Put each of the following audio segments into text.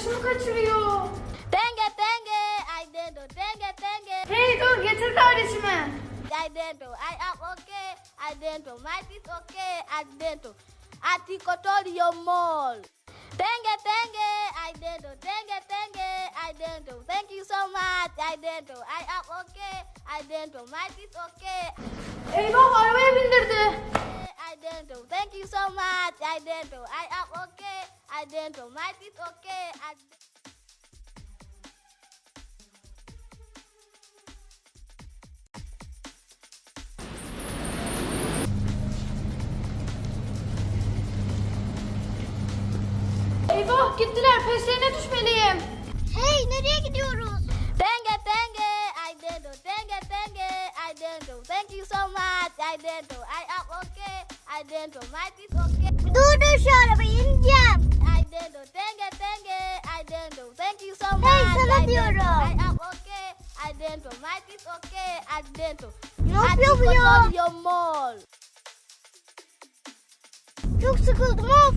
kardeşimi kaçırıyor. Tenge tenge, I dentro. Tenge tenge, Hey dur getir kardeşimi. I dentro. I am okay, I dentro. My is okay, I dentro. Aticotorio mall. Tenge tenge, I dentro. Tenge tenge, I dentro. Thank you so much, I dentro. I am okay, I dentro. My is okay. Eyvah arabaya bindirdi. I dentro. Thank you so much, I dentro. I am okay, I dentro. My is okay, I Eyvah gittiler peşlerine düşmeliyim. Hey nereye gidiyoruz? Tenge tenge, I dentro. Tenge tenge, I dentro. Thank you so much, I. I Durdur şu arabayı ineceğim. I dentro. Tenge tenge, I dentro. Thank you so much. Hey, sana diyorum. Ne yapıyor bu ya? Çok sıkıldım of.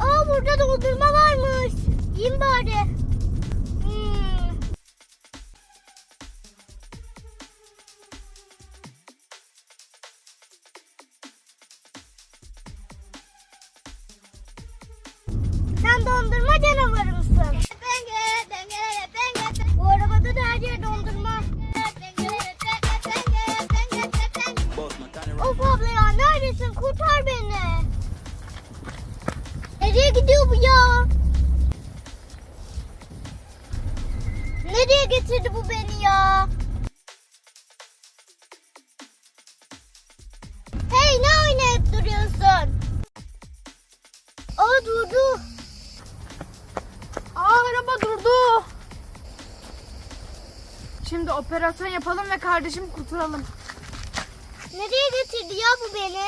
Aa burada dondurma varmış. Yiyeyim bari. Of abla ya neredesin? Kurtar beni. Nereye gidiyor bu ya? Nereye getirdi bu beni ya? Hey ne oynayıp duruyorsun? Aa durdu. Aa araba durdu. Şimdi operasyon yapalım ve kardeşimi kurtaralım. Nereye getirdi ya bu beni?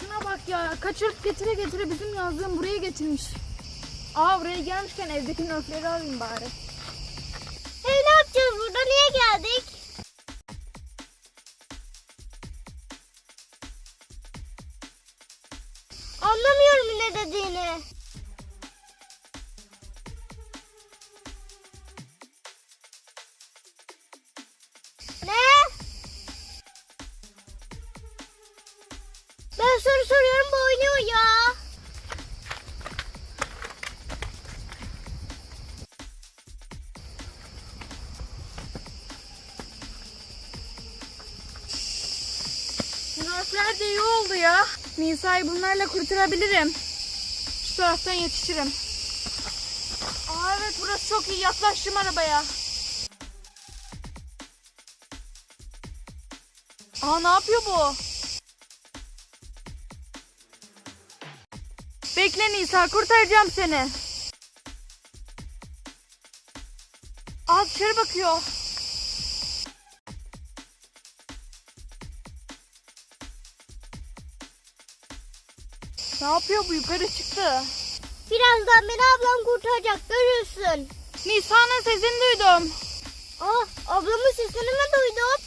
Şuna bak ya kaçırıp getire getire bizim yazdığım buraya getirmiş. Aa buraya gelmişken evdeki nöfleri alayım bari. Hey ne yapacağız burada? Niye geldik? Ben soru soruyorum bu oynuyor ya. Nöfler de iyi oldu ya. Nisa'yı bunlarla kurtarabilirim. Şu taraftan yetişirim. Aa evet burası çok iyi. Yaklaştım arabaya. Aa ne yapıyor bu? Bekle Nisa kurtaracağım seni. Aa dışarı bakıyor. Ne yapıyor bu yukarı çıktı. Birazdan beni ablam kurtaracak görürsün. Nisa'nın sesini duydum. Ah ablamın sesini mi duydun?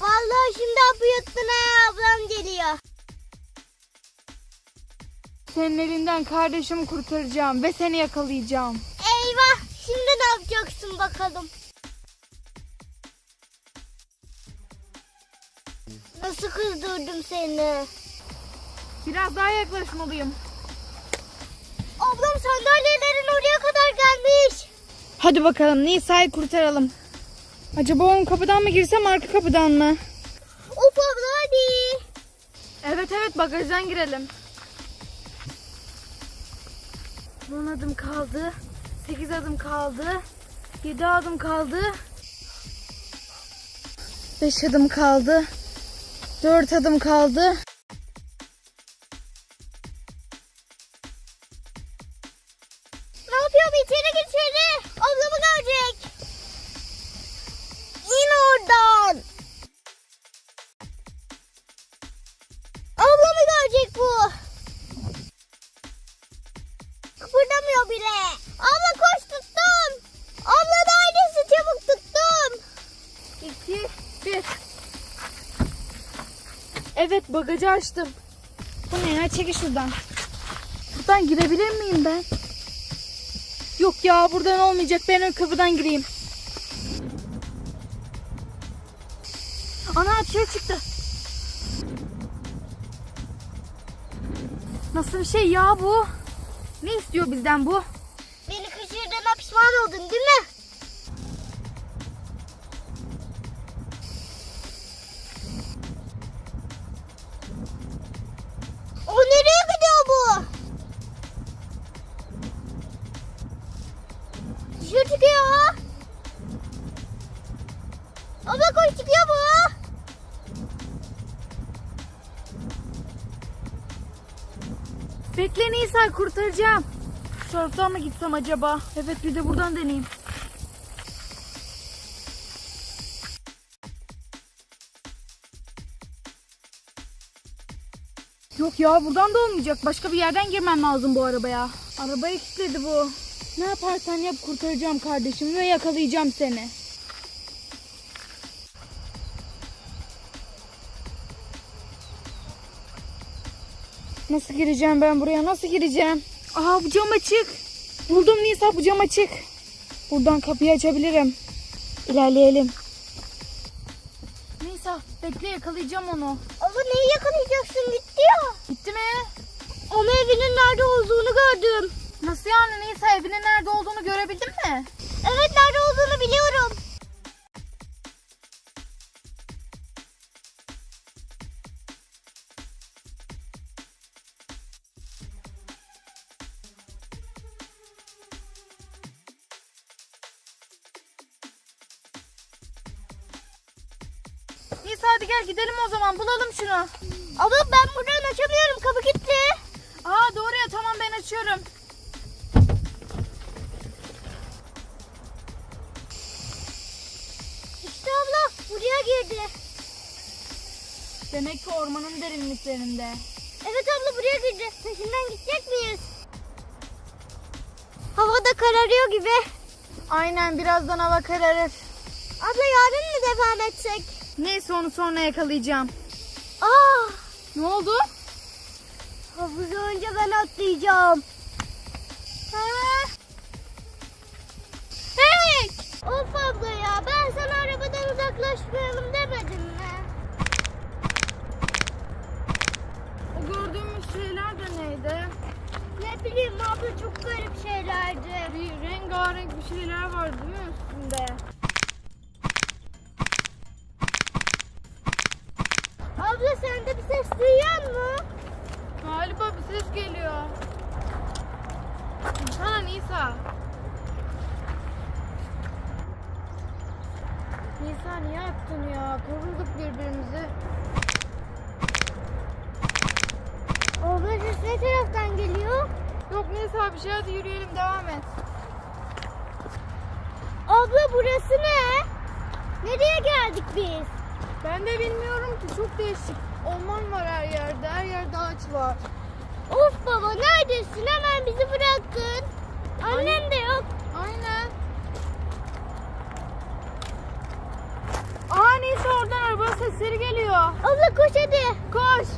Vallahi şimdi yuttun ha ablam geliyor. Senin elinden kardeşimi kurtaracağım ve seni yakalayacağım. Eyvah şimdi ne yapacaksın bakalım. Nasıl kızdırdım seni? Biraz daha yaklaşmalıyım. Ablam sandalyelerin oraya kadar gelmiş. Hadi bakalım Nisa'yı kurtaralım. Acaba ön kapıdan mı girsem arka kapıdan mı? Of abla hadi. Evet evet bagajdan girelim. 10 adım kaldı. 8 adım kaldı. 7 adım kaldı. 5 adım kaldı. 4 adım kaldı. Evet bagajı açtım. Bu ne ya çekil şuradan. Buradan girebilir miyim ben? Yok ya buradan olmayacak ben ön kapıdan gireyim. Ana dışarı çıktı. Nasıl bir şey ya bu? Ne istiyor bizden bu? Beni kaçırdığına pişman oldun değil mi? Nisa kurtaracağım. Şu taraftan mı gitsem acaba? Evet bir de buradan deneyeyim. Yok ya buradan da olmayacak. Başka bir yerden girmem lazım bu arabaya. Arabayı kilitledi bu. Ne yaparsan yap kurtaracağım kardeşimi ve yakalayacağım seni. Nasıl gireceğim ben buraya? Nasıl gireceğim? Aha bu cam açık. Buldum Nisa bu cam açık. Buradan kapıyı açabilirim. İlerleyelim. Nisa bekle yakalayacağım onu. Abla neyi yakalayacaksın gitti ya. Gitti mi? Ama evinin nerede olduğunu gördüm. Nasıl yani Nisa evinin nerede olduğunu görebildin mi? Evet nerede olduğunu biliyorum. Gidelim o zaman bulalım şunu. Abla ben buradan açamıyorum kapı kilitli. Aa doğru ya tamam ben açıyorum. İşte abla buraya girdi. Demek ki ormanın derinliklerinde. Evet abla buraya girdi. Peşinden gidecek miyiz? Hava da kararıyor gibi. Aynen birazdan hava kararır. Abla yarın mı devam etsek? Neyse onu sonra yakalayacağım. Aa, Ne oldu? havuza önce ben atlayacağım. Hey! Of abla ya ben sana arabadan uzaklaşmayalım demedim mi? O gördüğümüz şeyler de neydi? Ne bileyim abla çok garip şeylerdi. Bir rengarenk bir şeyler var değil mi üstünde? Abla sen de bir ses duyuyor musun? Galiba bir ses geliyor. Ha Nisa. Nisa niye attın ya? Korulduk birbirimizi. Abla ses ne taraftan geliyor? Yok Nisa bir şey hadi yürüyelim devam et. Abla burası ne? Nereye geldik biz? Ben de bilmiyorum ki çok değişik. Orman var her yerde. Her yerde ağaç var. Of baba neredesin? Hemen bizi bıraktın. Annem de yok. Aynen. Aa Nisa oradan araba sesleri geliyor. Abla koş hadi. Koş.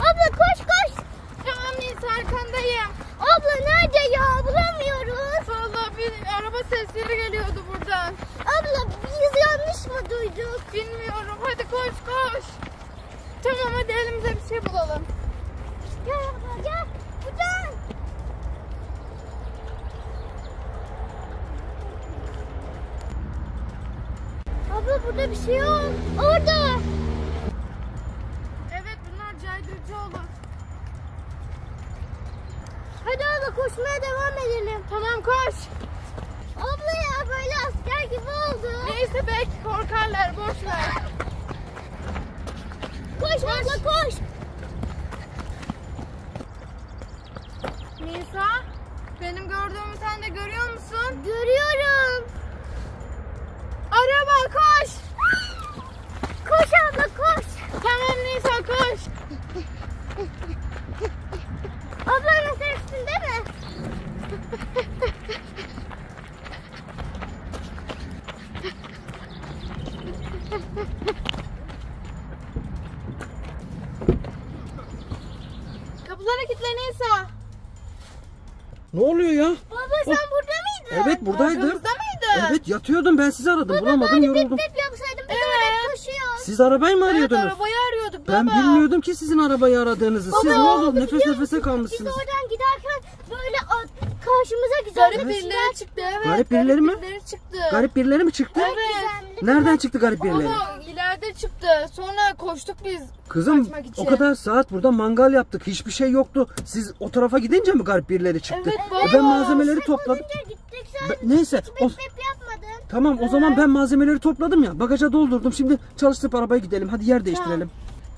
Abla koş koş. Tamam Nisa arkandayım. Abla nerede ya? Bulamıyoruz. Vallahi bir araba sesleri geliyordu buradan. Abla biz yanlış mı duyduk? Bilmiyorum. Hadi koş koş. Tamam hadi elimize bir şey bulalım. Gel abla gel. Buradan. Abla burada bir şey yok. Orada. Evet bunlar caydırıcı olur. Hadi abla koşmaya devam edelim. Tamam koş. Abla ya böyle asker gibi oldu. Neyse belki korkarlar boş ver. Koş abla koş. Nisa benim gördüğümü sen de görüyor musun? Görüyorum. Araba koş. Koş abla koş. Tamam Nisa koş. Abla nasıl üstünde mi? Kapılara kilitle Nisa. Ne oluyor ya? Baba sen burada mıydın? Evet buradaydım. Arkamızda mıydı? Evet yatıyordum ben sizi aradım. Bulamadım yoruldum. Hep yapsaydım biz Evet. oraya koşuyoruz. Siz arabayı mı Evet arıyordunuz? arabayı arıyorduk Ben baba. bilmiyordum ki sizin arabayı aradığınızı. Siz ne oldu? Nefes nefese Biz kalmışsınız. oradan giderken böyle karşımıza güzel Garip bir birileri çıktı evet. Garip birileri mi? birileri çıktı. Garip birileri mi çıktı? Evet. Nereden çıktı garip birileri? Baba ileride çıktı. Sonra koştuk biz. Kızım kaçmak için. o kadar saat burada mangal yaptık. Hiçbir şey yoktu. Siz o tarafa gidince mi garip birileri çıktı? Evet, E baba. ben malzemeleri topladım. Önce gittik Ben- neyse. O, bip bip yapmadın. tamam o zaman ben malzemeleri topladım ya. Bagaja doldurdum. Şimdi çalıştırıp arabaya gidelim. Hadi yer değiştirelim.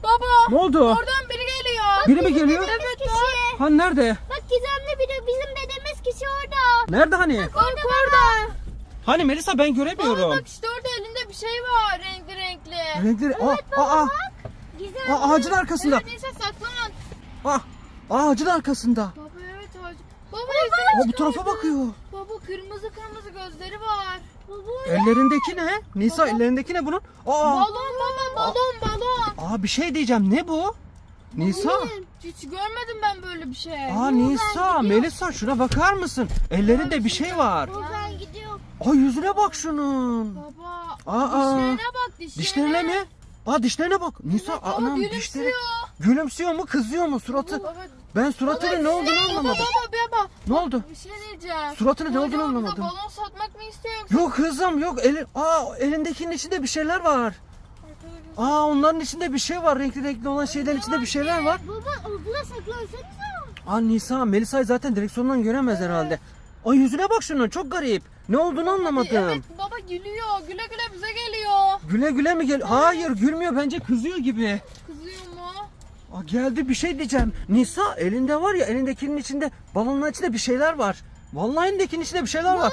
Baba. Ne oldu? Oradan biri geliyor. Biri mi geliyor? Evet kişi. Ha nerede? Bak gizemli biri bizim dediğimiz kişi orada. Nerede hani? Bak orada. Hani Melisa ben göremiyorum. Bak işte orada elinde bir şey var Renkleri. Aa, aa, Gizemli. aa, ağacın arkasında. Evet neyse saklan. Aa, ağacın arkasında. Baba evet ağacı. Baba, Aa, Baba bu tarafa bakıyor. Baba kırmızı kırmızı gözleri var. Ellerindeki ne? Nisa ellerindeki ne bunun? Aa, Balon baba balon balon. aa bir şey diyeceğim. Ne bu? Nisa. Hiç görmedim ben böyle bir şey. Aa Nisa, Melisa şuna bakar mısın? Ellerinde bir şey var. Ben Aa yüzüne bak şunun. Baba Aa, dişlerine bak dişlerine. Dişlerine mi? Aa dişlerine bak. Nisa Aa, anam gülümsüyor. dişleri. Gülümsüyor mu kızıyor mu suratı? Baba, Ben suratının ne olduğunu baba, anlamadım. baba baba. Ne oldu? Bir şey diyeceğim. Suratının ne olduğunu anlamadım. balon satmak mı istiyor yoksa? Yok kızım yok. Eli, aa elindekinin içinde bir şeyler var. Aa onların içinde bir şey var. Renkli renkli olan şeylerin içinde bir şeyler var. Baba okula saklansanıza. Aa Nisa, Melisa'yı zaten direksiyondan göremez herhalde. Ay yüzüne bak şunun çok garip. Ne olduğunu anlamadım. Evet baba gülüyor. Güle güle bize geliyor. Güle güle mi gel? Hayır gülmüyor bence kızıyor gibi. Kızıyor mu? Aa, geldi bir şey diyeceğim. Nisa elinde var ya elindekinin içinde balonun içinde bir şeyler var. Vallahi elindekinin içinde bir şeyler var.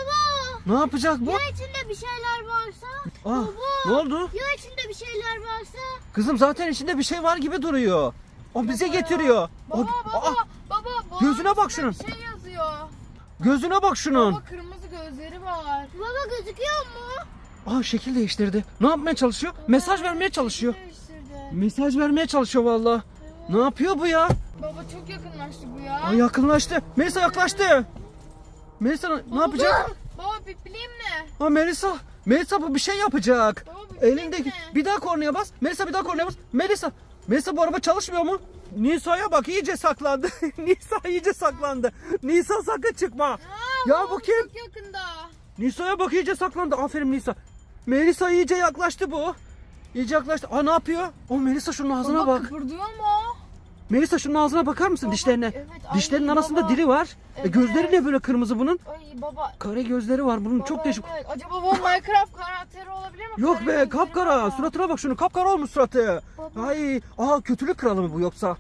Ne yapacak bu? Ya içinde bir şeyler varsa? Aa, ne oldu? Ya içinde bir şeyler varsa? Kızım zaten içinde bir şey var gibi duruyor. O bize getiriyor. O, Baba baba Aa, baba. balon Gözüne bak şunun. Bir şey yazıyor. Gözüne bak şunun. Baba kırmızı gözleri var. Baba gözüküyor mu? Aa şekil değiştirdi. Ne yapmaya çalışıyor? Mesaj vermeye çalışıyor. Değiştirdi. Mesaj vermeye çalışıyor vallahi. Ne yapıyor bu ya? Baba çok yakınlaştı bu ya. Ay yakınlaştı. Melisa yaklaştı. Melisa ne yapacak? Baba pipliyim ne? Ha Melisa. Melisa bu bir şey yapacak. Baba Elindeki. ne? Bir daha kornaya bas. Melisa bir daha kornaya bas. Melisa. Melisa bu araba çalışmıyor mu? Nisa'ya bak iyice saklandı. Nisa iyice saklandı. Nisa sakın çıkma. Aa, Ya bu kim? Çok yakında. Nisa'ya bak iyice saklandı. Aferin Nisa. Melisa iyice yaklaştı bu. İyice yaklaştı. Aa ne yapıyor? O Melisa şunun ağzına baba bak. kıpırdıyor mu? Melisa şunun ağzına bakar mısın Baba, dişlerine? evet, ay Dişlerinin arasında baba. dili var. E, Evet. gözleri ne böyle kırmızı bunun? Ay baba. Kare gözleri var bunun baba, çok değişik. evet. Acaba bu Minecraft karakteri olabilir mi? Yok Kare be gözleri kapkara. var. Suratına bak şunu. Kapkara olmuş suratı. Baba. Ay, aa kötülük kralı mı bu yoksa?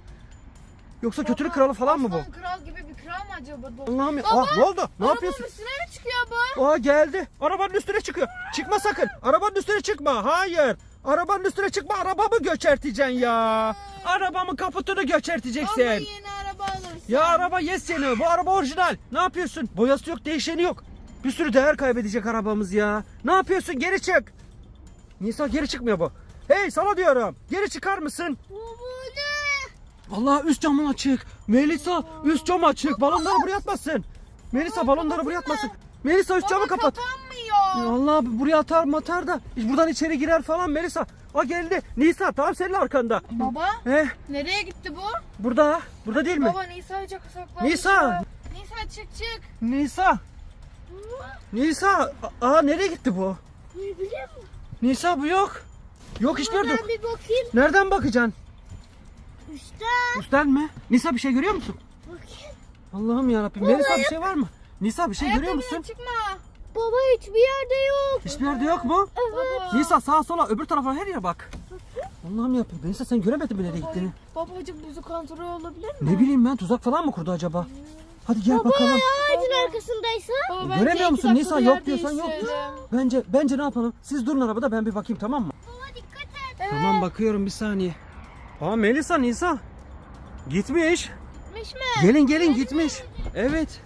Yoksa Baba, kötülük kralı falan mı bu? Aslan kral gibi bir kral mı acaba? bu? Allah'ım ya. Baba, Aa, ne oldu? Ne Arabanın yapıyorsun? üstüne mi çıkıyor bu? Aa geldi. Arabanın üstüne çıkıyor. Çıkma sakın. Arabanın üstüne çıkma. Hayır. Arabanın üstüne çıkma. Arabamı göçerteceksin ya. Arabamın kaputunu Ama göçerteceksin. yeni araba alırsın. Ya araba yes seni. Bu araba orijinal. Ne yapıyorsun? Boyası yok, değişeni yok. Bir sürü değer kaybedecek arabamız ya. Ne yapıyorsun? Geri çık. Nisa geri çıkmıyor bu. Hey sana diyorum. Geri çıkar mısın? Ne? Allah üst camın açık. Melisa üst cam açık. Balonları buraya atmasın. Melisa balonları buraya atmasın. Melisa üst camı Baba kapat. Kapanmıyor. Allah buraya atar matar da buradan içeri girer falan Melisa. O geldi. Nisa tam senin arkanda. Baba He nereye gitti bu? burada. Burada değil mi? Baba Nisa'yı çok saklanmış. Nisa. Nisa çık çık. Nisa. Nisa. Aa nereye gitti bu? Ne biliyor musun? Nisa bu yok. Yok hiçbir yerde yok. Ben bir bakayım. Nereden bakacaksın? Üstten. Üstten mi? Nisa bir şey görüyor musun? Bakayım. Allah'ım yarabbim. Melisa bir şey var mı? Nisa bir şey görüyor Ayakkabıyla musun? çıkma. Baba hiçbir yerde yok. Hiçbir yerde yok mu? Baba. Nisa sağa sola öbür tarafa her yere bak. Allah'ım yarabbim. Nisa sen göremedin mi nereye gittiğini? Babacık buzu kontrol olabilir mi? Ne bileyim ben tuzak falan mı kurdu acaba? Hadi gel bakalım. Ağacın arkasındaysa. Baba, Göremiyor bence iki musun? dakika Nisa bir yok yer diyorsan yok. Bence bence ne yapalım? Siz durun arabada ben bir bakayım tamam mı? Baba dikkat et. Tamam bakıyorum bir saniye. Aa Melisa Nisa. Gitmiş. Gitmiş mi? Gelin gelin gitmiş. Evet.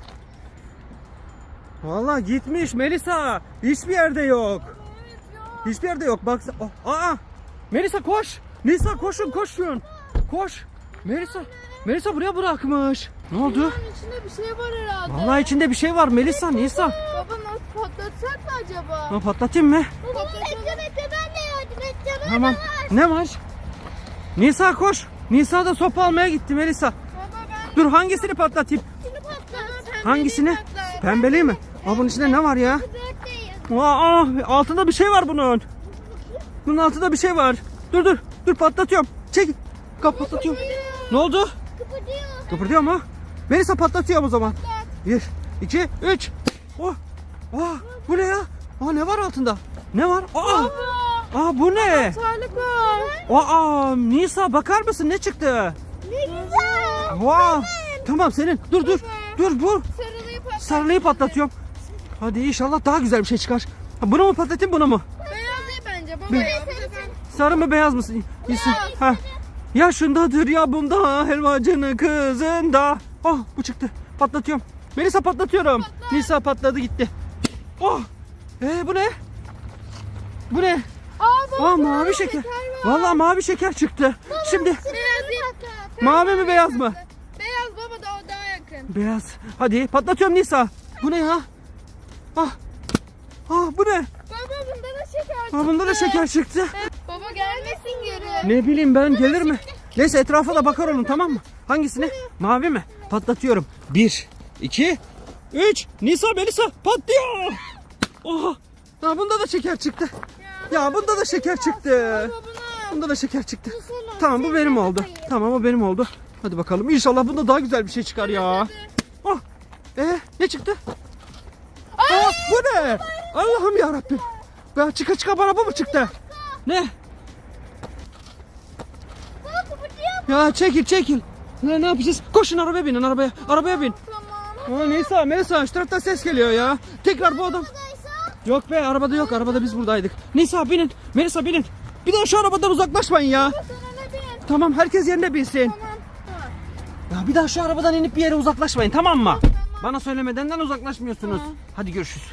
Vallahi gitmiş Melisa. Hiçbir yerde yok. Hiçbir yerde yok. Bak. Oh, aa. Melisa koş. Nisa koşun koşun. Koş. Melisa. Melisa buraya bırakmış. Ne oldu? Bunun içinde bir şey var herhalde. Vallahi içinde bir şey var Melisa Nisa. Baba nasıl patlatsak mı acaba? Ha, patlatayım mı? Baba bekle bekle ben de yardım edeceğim. Tamam. Ne var? Nisa koş. Nisa da sopa almaya gitti Melisa. Baba ben Dur hangisini patlatayım? Şunu patlat. Hangisini? Pembeli mi? Aa bunun içinde ne var ya? Aa, aa, altında bir şey var bunun. Bunun altında bir şey var. Dur dur. Dur patlatıyorum. Çek. Kap patlatıyorum. Ne oldu? Kıpırdıyor. Kıpırdıyor mu? Melisa patlatıyorum o zaman. Bir, iki, üç. Oh. Aa, bu ne ya? Aa ne var altında? Ne var? Aa. Aa bu ne? Tarlık var. Aa Nisa bakar mısın ne çıktı? Ne güzel. Vaa. Tamam senin. Dur dur. Dur bu. Sarılıyı patlatıyorum. Hadi inşallah daha güzel bir şey çıkar. Ha, bunu mu patlatayım bunu mu? Beyaz değil bence baba Bir- ya. Bu sefer- Sarı mı beyaz mısın? İyisin. Ha. Ya şundadır ya bunda helvacının kızında. Oh bu çıktı. Patlatıyorum. Melisa patlatıyorum. Nisa patladı gitti. Oh. Ee, bu ne? Bu ne? Aa baba. Aa mavi şeker. Vallahi mavi şeker çıktı. Şimdi Beyaz değil. mavi mi beyaz mı? Beyaz baba da o daha yakın. Beyaz. Hadi patlatıyorum Nisa. Bu ne ya? Ah. Ah bu ne? Baba bunda da şeker Ah bunda da çıktı. şeker çıktı. Baba gelmesin geri. Ne bileyim ben gelir mi? Neyse etrafa da bakar olun tamam mı? Hangisine? Mavi mi? Patlatıyorum. Bir, iki, üç. Nisa Melisa patlıyor. Oha. Ya bunda da şeker çıktı. Ya bunda da şeker çıktı. Bunda da şeker çıktı. Tamam bu benim oldu. Tamam o benim oldu. Hadi bakalım inşallah bunda daha güzel bir şey çıkar ya. Oh. Ee, ne çıktı? Bu ne? Allah'ım ya Rabbim. Ya çıka çıka bana bu mu çıktı? Ne? Ya çekil çekil. Ne, ne yapacağız? Koşun arabaya binin arabaya. Arabaya bin. Tamam. Aa, Nisa Melisa şu taraftan ses geliyor ya. Tekrar bu adam. Yok be arabada yok arabada biz buradaydık. Nisa binin. Melisa binin. Bir daha şu arabadan uzaklaşmayın ya. Tamam herkes yerine binsin. Ya bir daha şu arabadan inip bir yere uzaklaşmayın tamam mı? Bana söylemedenden uzaklaşmıyorsunuz. Hadi görüşürüz.